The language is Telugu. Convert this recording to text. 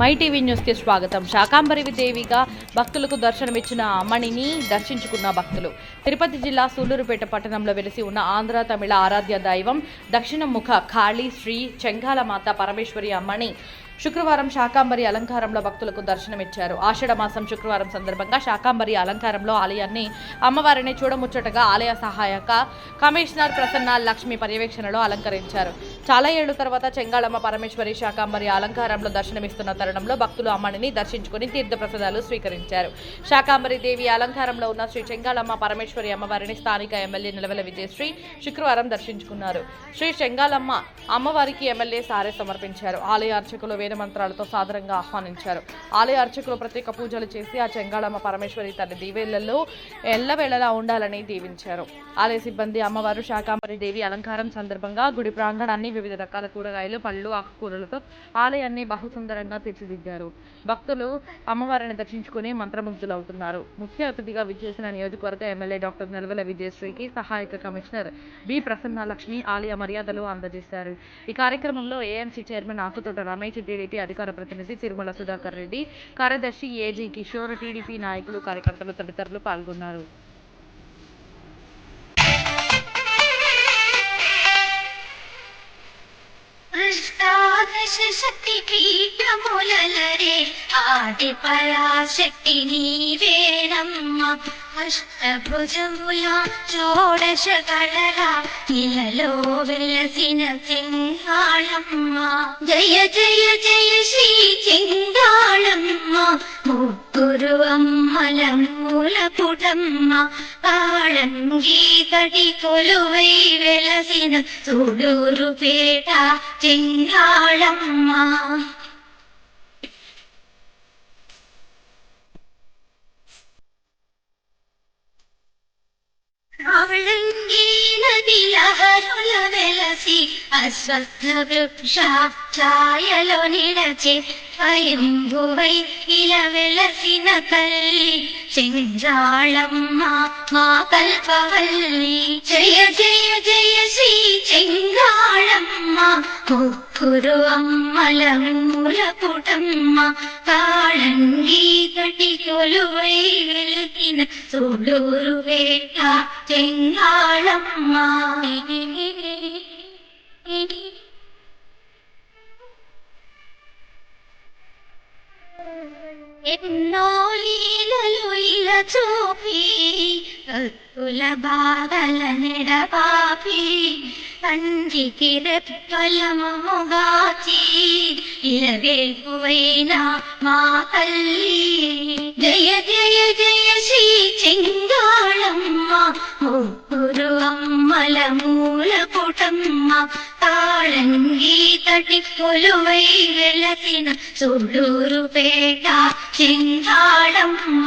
మైటీవీ న్యూస్కి స్వాగతం. శాకాంబరి దేవిగా భక్తులకు దర్శనమిచ్చిన అమ్మణిని దర్శించుకున్న భక్తులు. తిరుపతి జిల్లా సూళ్ళూరుపేట పట్టణంలో వెలిసి ఉన్న ఆంధ్ర తమిళ ఆరాధ్య దైవం దక్షిణముఖ కాళీ శ్రీ చెంగాలమాత పరమేశ్వరి అమ్మణి శుక్రవారం శాకాంబరి అలంకారంలో భక్తులకు దర్శనమిచ్చారు. ఆషాఢ మాసం శుక్రవారం సందర్భంగా శాకాంబరి అలంకారంలో ఆలయాన్ని అమ్మవారిని చూడముచ్చటగా ఆలయ సహాయక కమిషనర్ ప్రసన్న లక్ష్మి పర్యవేక్షణలో అలంకరించారు. చాలా ఏళ్ళ తర్వాత చెంగాళమ్మ పరమేశ్వరి శాకాంబరి అలంకారంలో దర్శనమిస్తున్న తరుణంలో భక్తులు అమ్మని దర్శించుకుని తీర్థప్రసాదాలు స్వీకరించారు. శాకాంబరి దేవి అలంకారంలో ఉన్న శ్రీ చెంగాళమ్మ పరమేశ్వరి అమ్మవారిని స్థానిక ఎమ్మెల్యే నిలవెల విజయశ్రీ శుక్రవారం దర్శించుకున్నారు. శ్రీ చెంగాళమ్మ అమ్మవారికి ఎమ్మెల్యే సారే సమర్పించారు. ఆలయ అర్చకులు వేద మంత్రాలతో సాదరంగా ఆహ్వానించారు. ఆలయ అర్చకులు ప్రత్యేక పూజలు చేసి ఆ చెంగాళమ్మ పరమేశ్వరి తన దీవెళ్ళలో ఎల్లవేళలా ఉండాలని దీవించారు. ఆలయ సిబ్బంది అమ్మవారు శాకాంబరి దేవి అలంకారం సందర్భంగా గుడి ప్రాంగణాన్ని వివిధ రకాల కూరగాయలు పళ్ళు ఆకుకూరలతో ఆలయాన్ని బహుసుందరంగా తీర్చిదిద్దారు. భక్తులు అమ్మవారిని దర్శించుకుని మంత్రముగ్ధులవుతున్నారు. ముఖ్య అతిథిగా విచ్చేసిన నియోజకవర్గ ఎమ్మెల్యే డాక్టర్ నెలవెల విజయశ్రీకి సహాయక కమిషనర్ బి. ప్రసన్నలక్ష్మి ఆలయ మర్యాదలు అందజేశారు. ఈ కార్యక్రమంలో AMC chairman Akuthota Ramesh TDP అధికార ప్రతినిధి తిరుమల సుధాకర్ రెడ్డి కార్యదర్శి ఏజీ కిషోర్ టీడీపీ నాయకులు కార్యకర్తలు తదితరులు పాల్గొన్నారు. అష్టాదశ శక్తి పీఠములరే ఆది పరాశక్తి నీవేనమ్మ అష్టభుజముల షోడశ కళల ఇలలో వెలసిన సింహాళమ్మ జయ జయ జయ శ్రీ చింగాళమ్మ ముగ్గురు అమ్మల మూల పుటమ్మ తాళంగి కటి కొలువై వెలసిన చూడూరు పేట చింగాళమ్మ. లహరుల వెలసి అస్వస్థ వృక్ష ఛాయలో నిలచి స్వయంభువై ఇలా వెలసిన తల్లి చెంగాళమ్మ మా కల్పవల్లి జయ జయ జయ శ్రీ చెంగాళమ్మ ముగ్గురు అమ్మల మూల పుటమ్మ తాళంగి కటి ఎన్నో లీలలు ఇల్ల చూపి కత్తుల బాధల నెడపాపి తండ్రికి రెప్పలముగాచి ఇలవేపువైన మా తల్లి. జయ జయ జయ శ్రీ చెంగాళమ్మ ముగ్గురు అమ్మలము తమ్మ పుటమ్మ తాళంగి తటి కొలువై వెలసిన సుడూరు పేట చెంగాళమ్మ